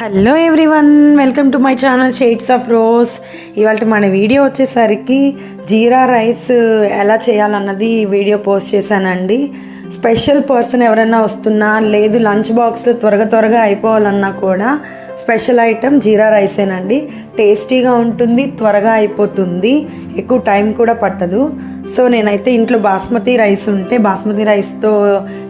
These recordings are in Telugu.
Hello everyone welcome to my channel shades of rose ఇవాళ మన వీడియో వచ్చేసరికి జీరా రైస్ uh, ఎలా చేయాలన్నది వీడియో పోస్ట్ చేశానండి. స్పెషల్ పర్సన్ ఎవరైనా వస్తున్నా లేదు లంచ్ బాక్స్లో త్వరగా త్వరగా అయిపోవాలన్నా కూడా స్పెషల్ ఐటమ్ జీరా రైసేనండి టేస్టీగా ఉంటుంది త్వరగా అయిపోతుంది. ఎక్కువ టైం కూడా పట్టదు. సో నేనైతే ఇంట్లో బాస్మతి రైస్ ఉంటే బాస్మతి రైస్తో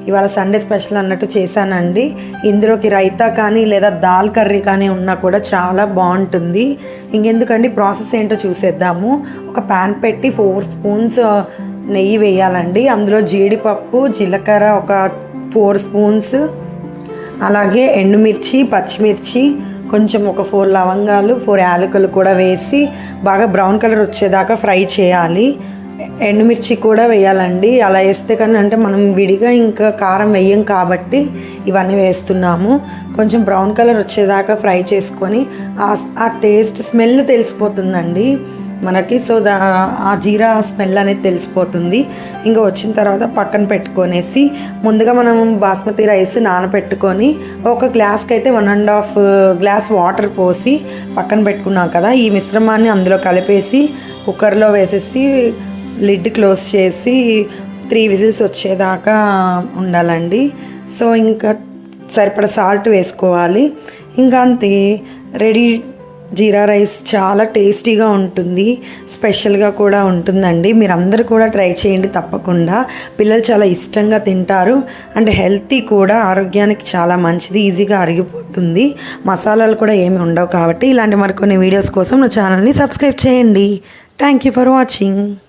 ఇవాళ సండే స్పెషల్ అన్నట్టు చేశానండి. ఇందులోకి రైతా కానీ లేదా దాల్ కర్రీ కానీ ఉన్నా కూడా చాలా బాగుంటుంది. ఇంకెందుకండి ప్రాసెస్ ఏంటో చూసేద్దాము. ఒక ప్యాన్ పెట్టి ఫోర్ స్పూన్స్ నెయ్యి వేయాలండి. అందులో జీడిపప్పు జీలకర్ర ఒక ఫోర్ స్పూన్స్ అలాగే ఎండుమిర్చి పచ్చిమిర్చి కొంచెం ఒక ఫోర్ లవంగాలు ఫోర్ యాలకులు కూడా వేసి బాగా బ్రౌన్ కలర్ వచ్చేదాకా ఫ్రై చేయాలి. ఎండుమిర్చి కూడా వేయాలండి. అలా వేస్తే కానీ అంటే మనం విడిగా ఇంకా కారం వేయం కాబట్టి ఇవన్నీ వేస్తున్నాము. కొంచెం బ్రౌన్ కలర్ వచ్చేదాకా ఫ్రై చేసుకొని ఆ- టేస్ట్ స్మెల్ తెలిసిపోతుందండి. మనకి సో దా ఆ జీరా స్మెల్ అనేది తెలిసిపోతుంది. ఇంకా వచ్చిన తర్వాత పక్కన పెట్టుకొనేసి ముందుగా మనం బాస్మతి రైస్ నానబెట్టుకొని ఒక గ్లాస్కి అయితే one and half glass water పోసి పక్కన పెట్టుకున్నాం కదా ఈ మిశ్రమాన్ని అందులో కలిపేసి కుక్కర్లో వేసేసి లిడ్ క్లోజ్ చేసి త్రీ విజిల్స్ వచ్చేదాకా ఉండాలండి. సో ఇంకా సరిపడ సాల్ట్ వేసుకోవాలి. ఇంకా అంతే రెడీ జీరా రైస్ చాలా టేస్టీగా ఉంటుంది స్పెషల్గా కూడా ఉంటుందండి. మీరు అందరూ కూడా ట్రై చేయండి తప్పకుండా. పిల్లలు చాలా ఇష్టంగా తింటారు. అండ్ హెల్తీ కూడా ఆరోగ్యానికి చాలా మంచిది ఈజీగా అరిగిపోతుంది. మసాలాలు కూడా ఏమి ఉండవు కాబట్టి ఇలాంటి మరికొన్ని వీడియోస్ కోసం నా ఛానల్ని సబ్స్క్రైబ్ చేయండి. Thank you for watching.